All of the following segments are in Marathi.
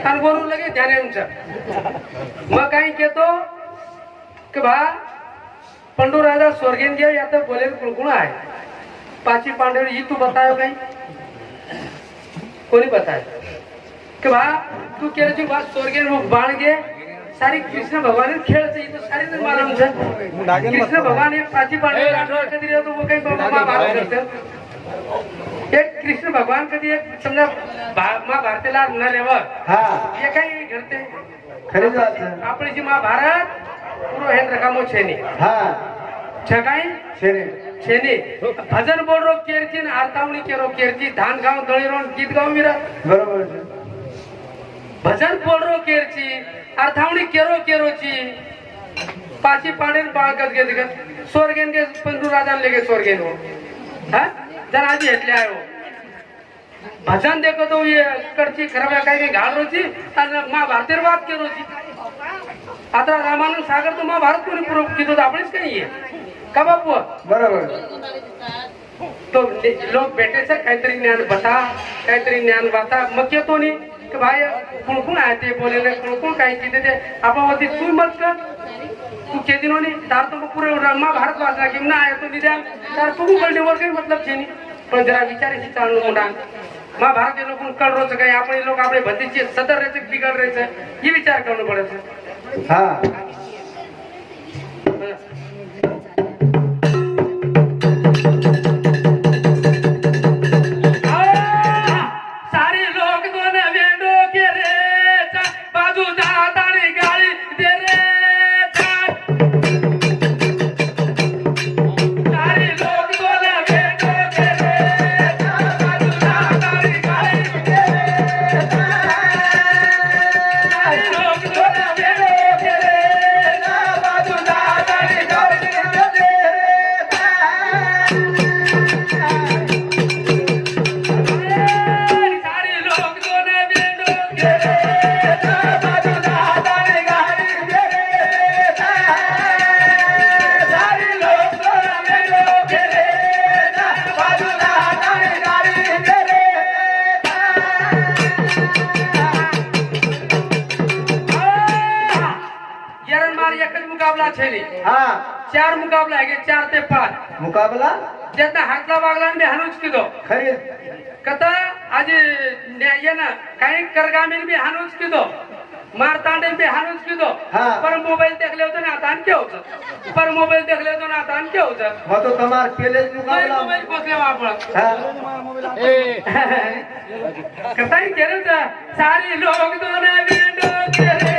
आणि वरून लगे ध्यान आमचं मग काही घेतो की बा पंडू राजा स्वर्गेन गया या तो बोले कुणकुण आहे. पाची पांडव ही तू बतायो काही कोणी बताय? कि बा तू केलं ती बात स्वर्गेन मग बाण घे सारी कृष्ण भगवान खेळचं इथं सारी तर मला आमचं कृष्ण भगवान पाची पांडव कधी येतो मग काही करतं एक कृष्ण भगवान कधी एक समजा महाभारतीला रेवर हा. हे काही घडते खरी. आपली जी महाभारत पूर्व हेंद्र कामो छेनी. हा. छकाई शेरे छेनी. भजन बोल रो केरची आरतावणी केरो केरची धान गाव दळी रो गीत गाव मिरा बरोबर. भजन बोल रो केरची अर्थावणी केरो केरोची. पाची पाडेन बाळगत घेत स्वर्गेन गे पंधू राजान लेगे स्वर्गेन हो. हा? जर आजी हेटले आयो भजन देखो तो ये करची खराब काही काही आणि महाभारतेर बात केरोची आता रामानंद सागर तो महाभारत कोणी पूर्व कितो तो आपणच काही आहे. का बापू? बरोबर. तो लोक भेटायचं काहीतरी ज्ञान बता काहीतरी ज्ञान बता मग येतो नी. की भाई कोण कोण आहे ते बोलेले कोण कोण काय किती ते आपण वरती तू मत कर. तू के दिनो नी तार तो पुरे रमा भारत वाचला कि ना आया तो निदान तार तू कळणे वर काही मतलब छे नी. पण जरा विचारायची चालू मोठा मा भारतीय लोक कळ रोज काही आपण लोक आपले भतीचे सदर राहायचं बिघड राहायचं हे विचार करणं पडायचं हा. होते हाँ चार मुकाबला है चार ते पाच. मुकाबला? ज्यांना हातला वागला मी हाणूच किलो. खरी कथा आज येणं काही करगामी मी हाणूच किलो. मारतांडे मी हाणूच किलो. हाँ। पर मोबाइल देखले होते ना आता आणखी होत. पर मोबाइल देखले होते ना आता आणखी होत. मग तो तमार केलेच मुकाबला. मोबाईल पोचले आपण कथा केलं सारी लोक दोन विंडो केले.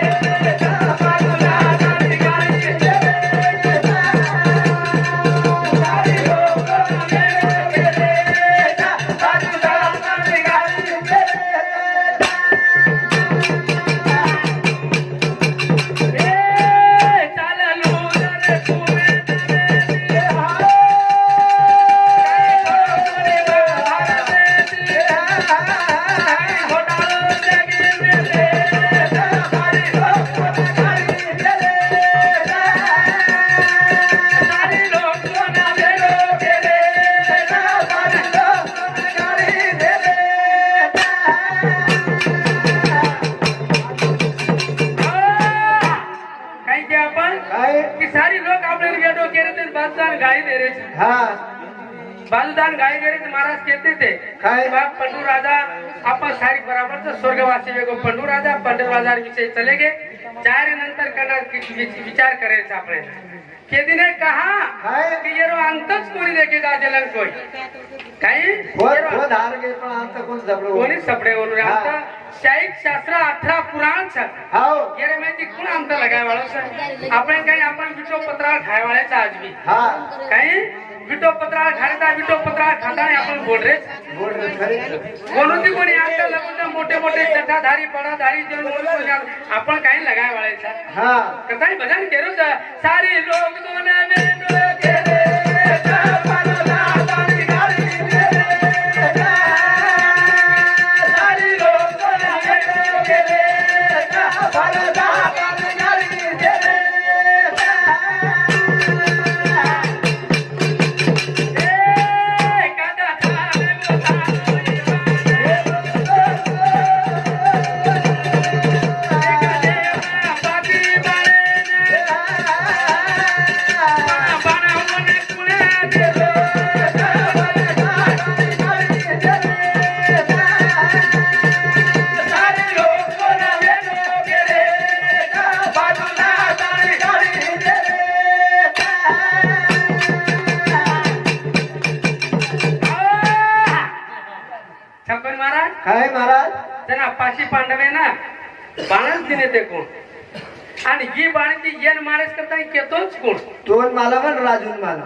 हा. बाजदान गाई दे रे ते. महाराज कहते थे काय? बाप पंडू राजा आपण सारी बराबर तो स्वर्गवासी वेगो पंडू राजा पंडू राजा विषय चले गे. चार नंतर करणार कि- वि- विचार करायचा आपण केदी ने कहा? की ये रो अंतच कोणी देखेगा जलन कोई काही? वर ये रो- वर हार गे पण आमचा कोण जबडो कोणी सपडे बोलून हा. आता शाहीक शास्त्र अठरा पुराण छ. हाव. गेले माहिती कोण आमचा लगाय वाळो आपण काही आपण विटो पत्रा खाय वाळायचा आज बी. हा. काही? विटो पत्रा खायचा विटो पत्रा खाता आपण बोल रे बोल रे खरी म्हणून ती कोणी आता लगून मोठे मोठे चटाधारी पडाधारी जे कोणी कोणी आपण काही लगाय वाळायचा हा कथाही भजन बाणाची पांडवे ना बाणच दिने ते कोण आणि ही बाणाची येन मारेस करता येतोच कोण दोन माला म्हण राजून माला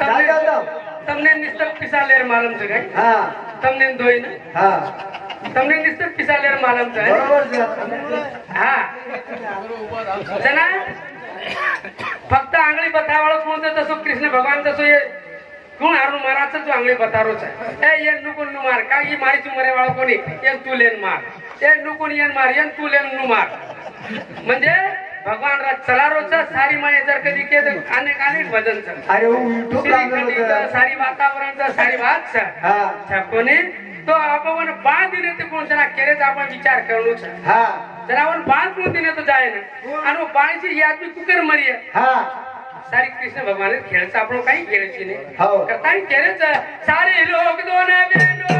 काय करतो તમને નિસ્તર પિસા લેર માલમ છે કઈ हा તમને દોઈ ને हा તમને નિસ્તર પિસા લેર માલમ છે बरोबर છે. હા જના ફક્ત આંગળી બતાવાળો કોણ છે તસો કૃષ્ણ ભગવાન તસો એ કોણ હારું મારા છે તું આંગળી બતારો છે? એ એ નુકુનનું માર. કારણ કે મારી તું મરે વાળો કોની? એ તું લેન માર. એ નુકુન એન માર એ તું લેનનું માર. મંજે ભગવાન રાજ ચલારો છે સારી માં એજર કદી કે આને કાને ભજન છે. અરે હું યુટ્યુબ લાગેલો સારી વાતાવરણ છે સારી વાત છે. હા. છે તો આપણને પાંચ દિને તે કોણ જરા કેરે જ આપણે વિચાર કરવાનો છે. હા. જરા આપણને પાંચ દિને તો જાય ને. આનો પાણી છે યાદ બી કુકર મરીએ. હા. सारी कृष्ण भगवान खेळचं आपण काही खेळायची नाही. हो. करताय केलेच सारे लोक दोन बेनो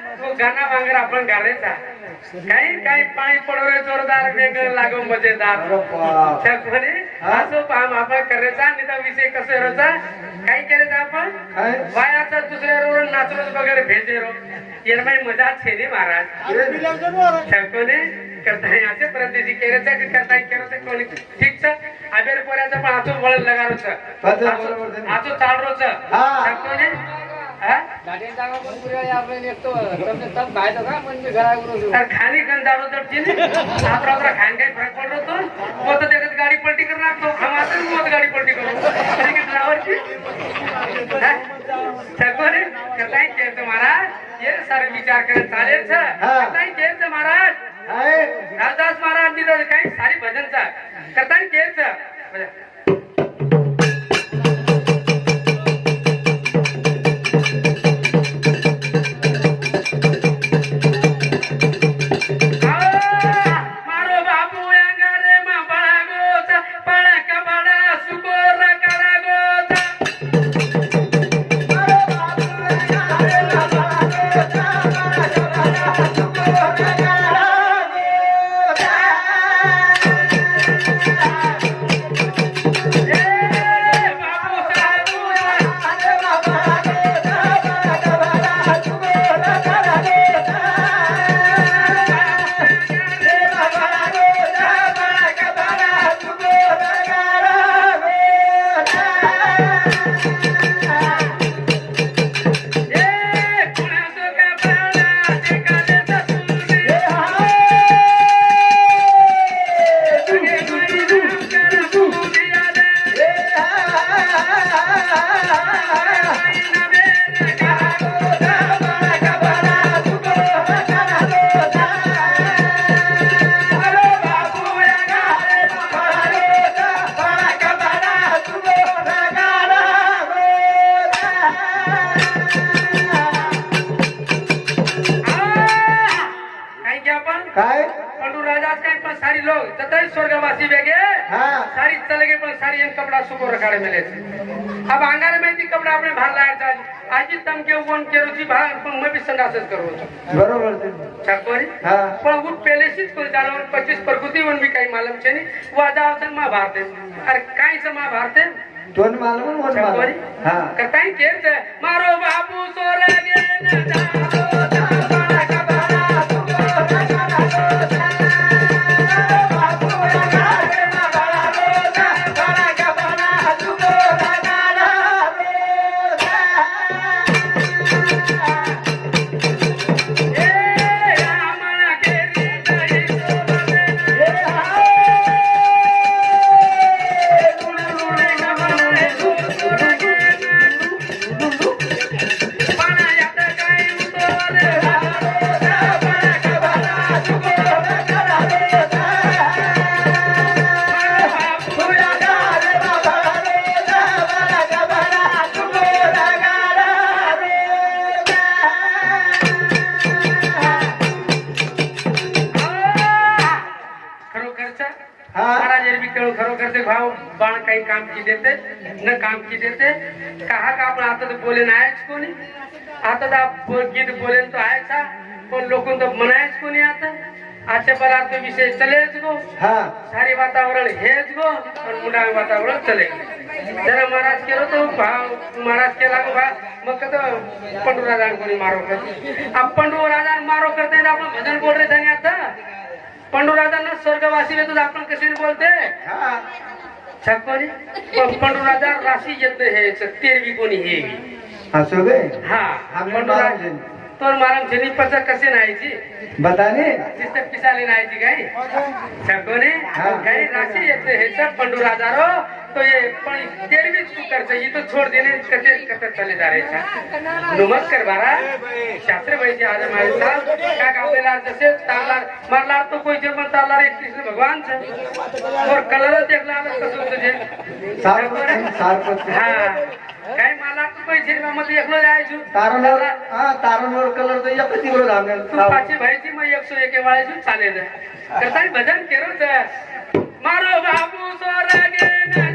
गाना वांगर आपण गाण्याचा. काही काही पाणी पडवले जोरदार वेग लागो मजेदार? असो काम आपण करायचा आणि तो विषय कसं करायचा काही केलं आपण? वायाचा दुसऱ्या रोड नाचरोज वगैरे भेटे रो येरमाई मजा छेदी महाराज. ठक्कोने करताय असे परदेशी केल्याचं की करताय केलं कोणी ठीक छ आबेर पोऱ्याचं पण आचो वळ लगारो छ बरोबर, बरोबर. खाली गण दारू दडतील आपला आपला खाण काही फरक पडलो तो मग त्याच्यात गाडी पलटी करून आणतो. आम्हाला मत गाडी पलटी करू ड्रायव्हरची सगळं? महाराज. ये सारे विचार करत चालेल सर? कसाही जयंत महाराज. रामदास महाराज काही सारी भजनचा कसाही जयंत આજે તમે કે ઓન કર્યું છે ભાઈ પણ મેં બી સંડાસ જ કરવો છો બરોબર છે ઠાકોર હા પણ હું પહેલેથી જ કોઈ દાડો 25 પ્રકૃતિ વન બી કઈ માલમ છે ને વાદા આવતન માં ભારતે અરે કાઈ છે માં ભારતે તોન માલમ વન માલમ હા કતાઈ કે છે મારો બાપુ સોરા ગે ના काम की देते कहा का आपण आता तर बोले नाहीच कोणी? आता तर आप- गीत बोलेन तो आहेच. हा पण लोक तर म्हणायच कोणी आता? आजच्या बरा तो विषय चलेच गो. हा. सारी वातावरण हेच गो. पण मुंडा वातावरण चले. जरा महाराज केलो तो भाव. महाराज केला गो भाव मग कसं पंडू राजा कोणी मारो करते? पंडू राजा मारो करते आपण भजन बोल रे धनी आता पंडू राजांना स्वर्गवासी येतो आपण कशी बोलते? हा छकोनी पण पंडू राजा राशी येत हे तेरवी कोणी हे असो गे हा आम्ही पंडू मारम झेनी पच कसे नाहीची बताने नुसतं पिसाली नाहीची काय? छकोनी हा. काही राशी येते हे सब पंडू राजा रो तो ये पण तेरवी तू करছে ये तो छोड़ देने कते कते चले जा रहे छा नमस्कार बारा शास्त्र भाईचे आज मारे साहब का आपल्याला जसे तारलार मारलार तो कोई जे पण तारलार एक कृष्ण भगवान छे और कलर देखला आलं कसं तुझे। सारपत हा। काय मला तू पैसे मध्ये एकलो जायचो तारणवर हा तारणवर कलर तर एकच दिवस तू आम्ही पाचशे भाईची मग एकशे एके वाळायची चालेल करताय भजन केरोच मारो बाबू सोरगे न।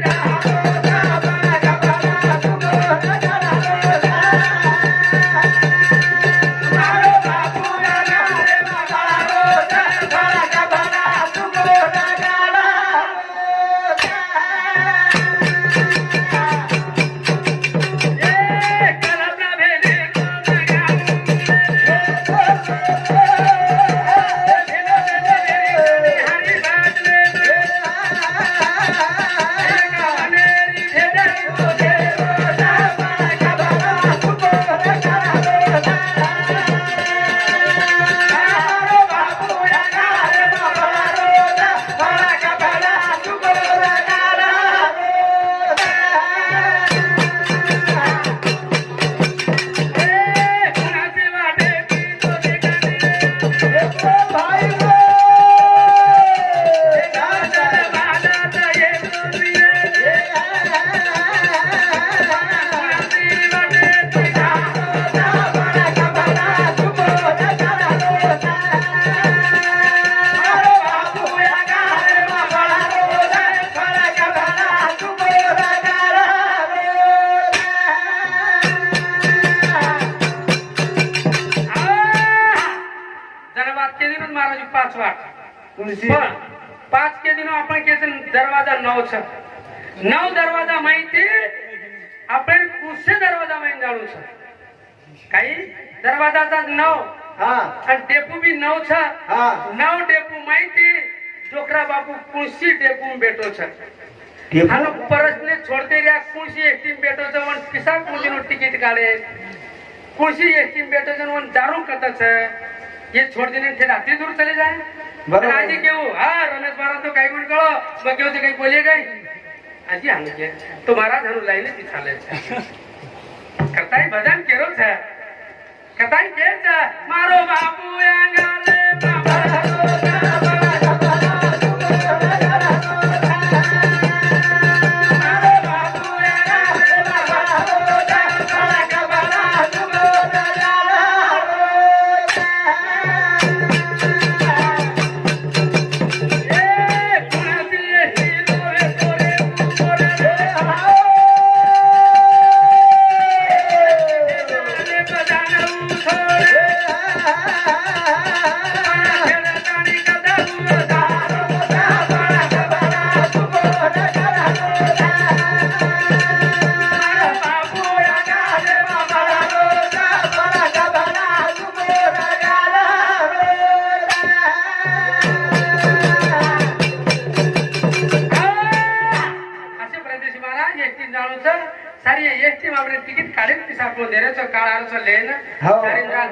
पाच के दिन आपण के दरवाजा नऊ छ नऊ दरवाजा माहिती आपण कुठचे दरवाजा माहिती जाणू छ काही दरवाजाचा नऊ हा आणि डेपू बी नऊ छ हा नऊ डेपू माहिती डोकरा बापू कुणसी डेपू बेटो छ टेपू હાલો પરસને છોડતે રહ્યા કુણસી એસટીમ બેઠો છે વન કિસા કુંજીનું ટિકિટ કાઢે કુણસી એસટીમ બેઠો છે વન દારૂ કરતા છે એ છોડ દીને છે રાત્રિ દૂર ચલે જાય બરાબર. અને આજે કેવું? હા રમેશ મહારાજ તો કઈ પણ કહો કેવું છે, કઈ બોલીએ કઈ? આજે આનું કે તો મહારાજ આનું લઈને ચાલે છે. કરતાય ભજન કેરો છે? કરતાય કે છે? મારો બાપુ આંગાલે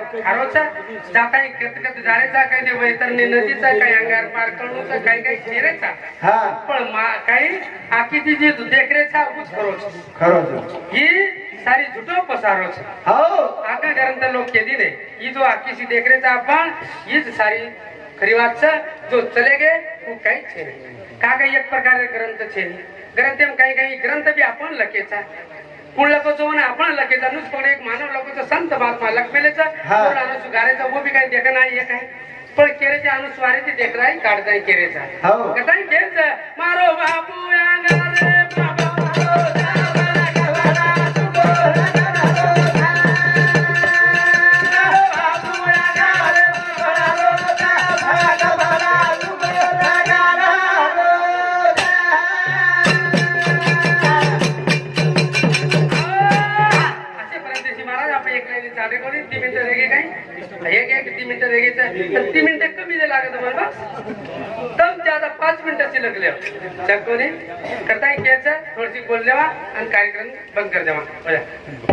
खारोचा जा काही कत कत जाण्याचा काही ते वैतरणी नदीचा काही अंगार पार करूचा काही काही शेरेचा हा पण मा- काही आखी ती जी देखरेचा उच करोच खरंच ही सारी झुटो पसारोच हो आका ग्रंथ लोक केली नाही ही जो आखीची देखरेचा आपण हीच सारी खरी વાત છે જો ચલે ગે હું કઈ છે નહીં. કા કઈ એક પ્રકારે ગ્રંથ છે નહીં. ગ્રંથ એમ કઈ કઈ ગ્રંથ બી આપણ લખે છે कुण लखोचो म्हणा आपण लखेचा नुस पण एक मानव लखोचा संत महात्मा लखमेलेचा अनुसू गारेचा वो बी काही देखा नाही एक आहे. पण केरेच्या अनुस्वारीचे देखराही काढताय केरेचा. हो. कथाही केरेचा. मारो बाबू या रे बाबा मिनिटाची लगले चकोनी करता घ्यायचं थोडीशी बोल देवा आणि कार्यक्रम बंद कर देवा. हो